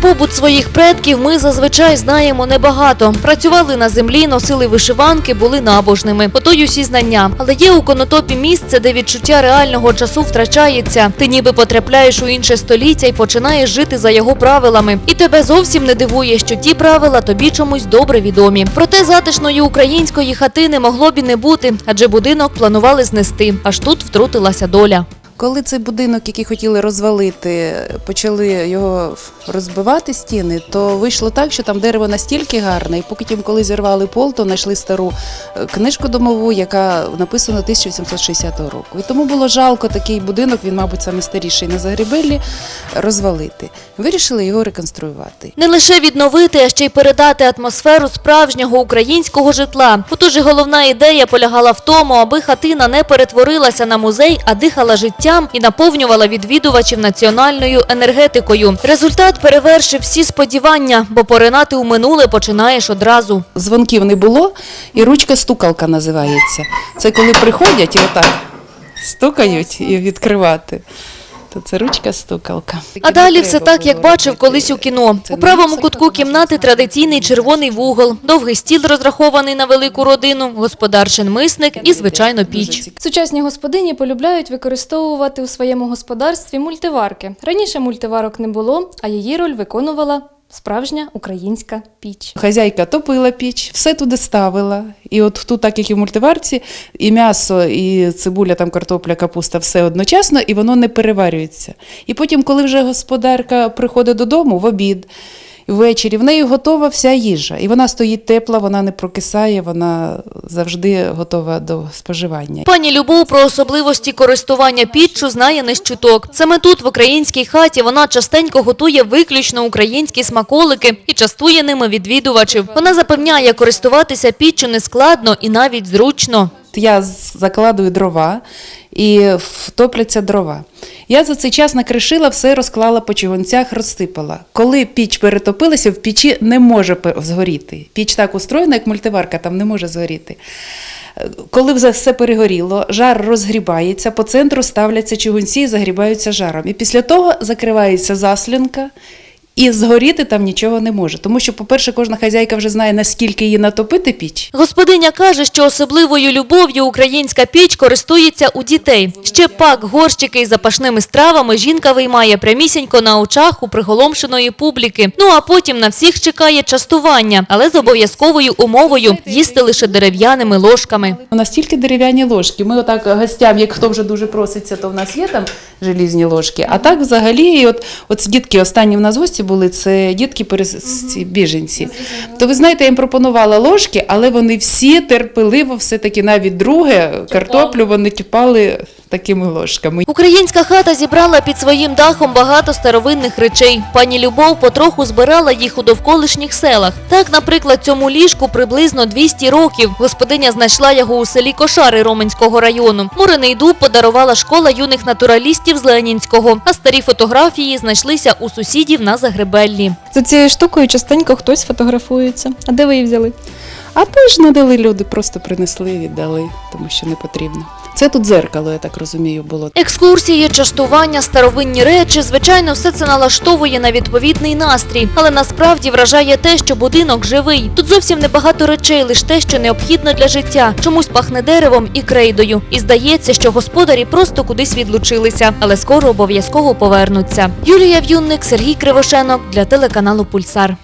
побут своїх предків ми зазвичай знаємо небагато. Працювали на землі, носили вишиванки, були набожними. Ото й усі знання. Але є у конотопі місце, де відчуття реального часу втрачається. Ти ніби потрапляєш у інше століття і починаєш жити за його правилами. І тебе зовсім не дивує, що ті правила тобі чомусь добре відомі. Проте затишної української хатини могло б і не бути, адже будинок планували знести. Аж тут втрутилася доля. Коли цей будинок, який хотіли розвалити, почали його розбивати стіни, то вийшло так, що там дерево настільки гарне, і потім, коли зірвали пол, то знайшли стару е, книжку домову, яка написана 1860 року. І тому було жалко такий будинок, він, мабуть, саме старіший на Загребеллі, розвалити. Вирішили його реконструювати. Не лише відновити, а ще й передати атмосферу справжнього українського житла. Отож головна ідея полягала в тому, аби хатина не перетворилася на музей, а дихала життям і наповнювала відвідувачів національною енергетикою. Результат перевершив всі сподівання, бо поринати у минуле починаєш одразу. Дзвонків не було, і ручка стукалка називається. Це коли приходять і отак стукають і відкривати. То це ручка стукалка. А далі все так, як бачив колись у кіно. У правому кутку кімнати традиційний червоний вугол, довгий стіл розрахований на велику родину, господарчий мисник і, звичайно, піч. Сучасні господині полюбляють використовувати у своєму господарстві мультиварки. Раніше мультиварок не було, а її роль виконувала справжня українська піч. Хазяйка топила піч, все туди ставила. І от тут, так як і в мультиварці, і м'ясо, і цибуля, там картопля, капуста, все одночасно, і воно не переварюється. І потім, коли вже господарка приходить додому в обід, ввечері, в неї готова вся їжа. І вона стоїть тепла, вона не прокисає, вона завжди готова до споживання. Пані Любов про особливості користування піччю знає не чуток. Саме тут, в українській хаті, вона частенько готує виключно українські смаколики і частує ними відвідувачів. Вона запевняє, користуватися піччю нескладно і навіть зручно. Я закладую дрова і втопляться дрова. Я за цей час накришила, все розклала по чигунцях, розсипала. Коли піч перетопилася, в печі не може згоріти. Піч так устроєна, як мультиварка, там не може згоріти. Коли все перегоріло, жар розгрібається, по центру ставляться чугунці і загрібаються жаром. І після того закривається заслінка. І згоріти там нічого не може. Тому що, по-перше, кожна хазяйка вже знає, наскільки її натопити піч. Господиня каже, що особливою любов'ю українська піч користується у дітей. Ще пак горщики із запашними стравами жінка виймає прямісінько на очах у приголомшеної публіки. Ну а потім на всіх чекає частування, але з обов'язковою умовою їсти лише дерев'яними ложками. У нас тільки дерев'яні ложки. Ми отак гостям, як хто вже дуже проситься, то в нас є там желізні ложки. А так взагалі, і от, от дітки останні в нас гості були, це дітки біженці. То ви знаєте, я їм пропонувала ложки, але вони всі терпеливо, все-таки навіть друге картоплю вони тіпали такими ложками. Українська хата зібрала під своїм дахом багато старовинних речей. Пані Любов потроху збирала їх у довколишніх селах. Так, наприклад, цьому ліжку приблизно 200 років. Господиня знайшла його у селі Кошари Роменського району. Мурений дуб подарувала школа юних натуралістів з Ленінського, а старі фотографії знайшлися у сусідів на Загребеллі. За цією штукою частенько хтось фотографується. А де ви її взяли? А теж не дали люди, просто принесли, віддали, тому що не потрібно. Це тут дзеркало, я так розумію, було. Екскурсії, частування, старовинні речі, звичайно, все це налаштовує на відповідний настрій. Але насправді вражає те, що будинок живий. Тут зовсім небагато речей, лише те, що необхідно для життя. Чомусь пахне деревом і крейдою. І здається, що господарі просто кудись відлучилися, але скоро обов'язково повернуться. Юлія В'юнник, Сергій Кривошенок для телеканалу Пульсар.